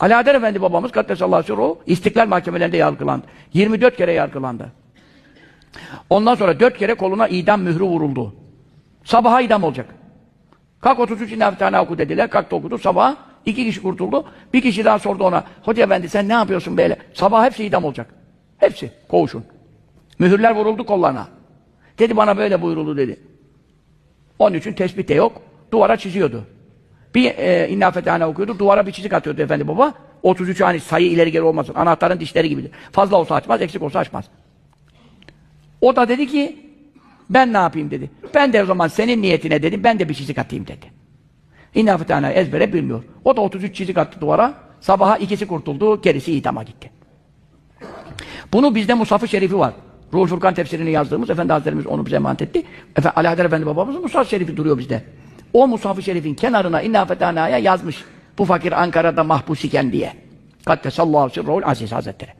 Adel Efendi babamız Kaddesallahu sirruhu istiklal mahkemelerinde yargılandı. 24 kere yargılandı. Ondan sonra 4 kere koluna idam mührü vuruldu. Sabaha idam olacak. Kalk 33 inaf tane oku dediler. Kalktı okudu. Sabah iki kişi kurtuldu. Bir kişi daha sordu ona. Hoca efendi sen ne yapıyorsun böyle? Sabah hepsi idam olacak. Hepsi. Koğuşun. Mühürler vuruldu kollarına. Dedi bana böyle buyuruldu dedi. Onun için tespit de yok. Duvara çiziyordu. Bir e, innafetane okuyordu. Duvara bir çizik atıyordu efendi baba. 33 hani sayı ileri geri olmasın. Anahtarın dişleri gibidir. Fazla olsa açmaz, eksik olsa açmaz. O da dedi ki ben ne yapayım dedi. Ben de o zaman senin niyetine dedim. Ben de bir çizik atayım dedi. İnnafetane ezbere bilmiyor. O da 33 çizik attı duvara. Sabaha ikisi kurtuldu. Gerisi idama gitti. Bunu bizde Musaf-ı Şerifi var. Ruhul Furkan tefsirini yazdığımız Efendi Hazretlerimiz onu bize emanet etti. Efendim, Ali Haydar Efendi babamızın Musaf-ı Şerifi duruyor bizde. O Musaf-ı Şerif'in kenarına İnna Fetana'ya yazmış. Bu fakir Ankara'da mahpus iken diye. Kaddesallahu sirruhul aziz Hazretleri.